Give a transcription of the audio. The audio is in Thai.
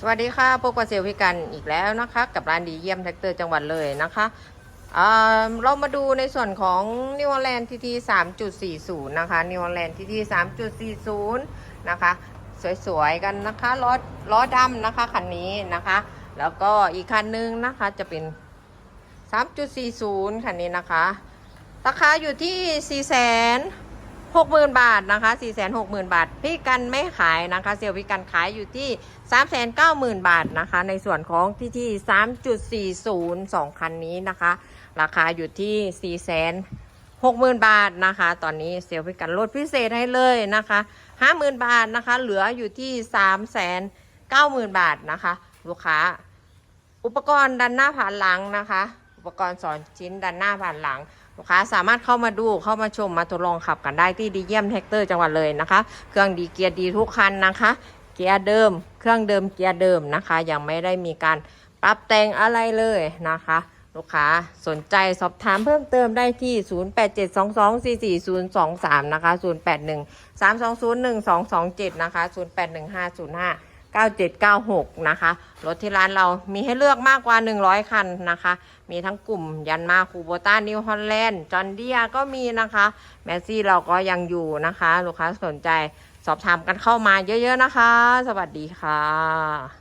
สวัสดีค่ะพบกับเซลพิกันอีกแล้วนะคะ กับร้านดีเยี่ยมแท็กเตอร์จังหวัดเลยนะคะอ่าเรามาดูในส่วนของนิวแลนด์ทีที3.40นะคะนิวแลนด์ทีที3.40นะคะสวยๆกันนะคะล้อล้อดำนะคะคันนี้นะคะ แล้วก็อีกคันนึงนะคะจะเป็น3.40คันนี้นะคะราคาอยู่ที่4 0 0 0 0 หกหมื่นบาทนะคะสี่แสนหกหมื่นบาท พี่กันไม่ขายนะคะเซลล์พี่กันขายอยู่ที่สามแสนเก้าหมื่นบาทนะคะ ในส่วนของที่ที่สามจุดสี่ศูนย์สองคันนี้นะคะ ราคาอยู่ที่สี่แสนหกหมื่นบาทนะคะ ตอนนี้เซลล์พี่กันลดพิเศษให้เลยนะคะห้าหมื่นบาทนะคะ เหลืออยู่ที่สามแสนเก้าหมื่นบาทนะคะ ลูกค้า อุปกรณ์ดันหน้าผ่านหลังนะคะ อุปกรณ์สอนชิ้นดันหน้าผ่านหลังลูกค้าสามารถเข้ามาดูเข้ามาชมมาทดลองขับกันได้ที่ดีเยี่ยมแท็กเตอร์จังหวัดเลยนะคะ เครื่องดีเกียร์ดีทุกคันนะคะ เกียร์เดิม เครื่องเดิมเกียร์เดิมนะคะ ยังไม่ได้มีการปรับแต่งอะไรเลยนะคะลูกค้าสนใจสอบถามเพิ่มเติมได้ที่ 0872244023 นะคะ 0813201227 นะคะ 081505 9796 นะคะ รถที่ร้านเรามีให้เลือกมากกว่า 100 คันนะคะ มีทั้งกลุ่มยันมาคูโบต้านิวฮอลแลนด์จอนเดียก็มีนะคะ แมสซี่เราก็ยังอยู่นะคะ ลูกค้าสนใจสอบถามกันเข้ามาเยอะๆนะคะ สวัสดีค่ะ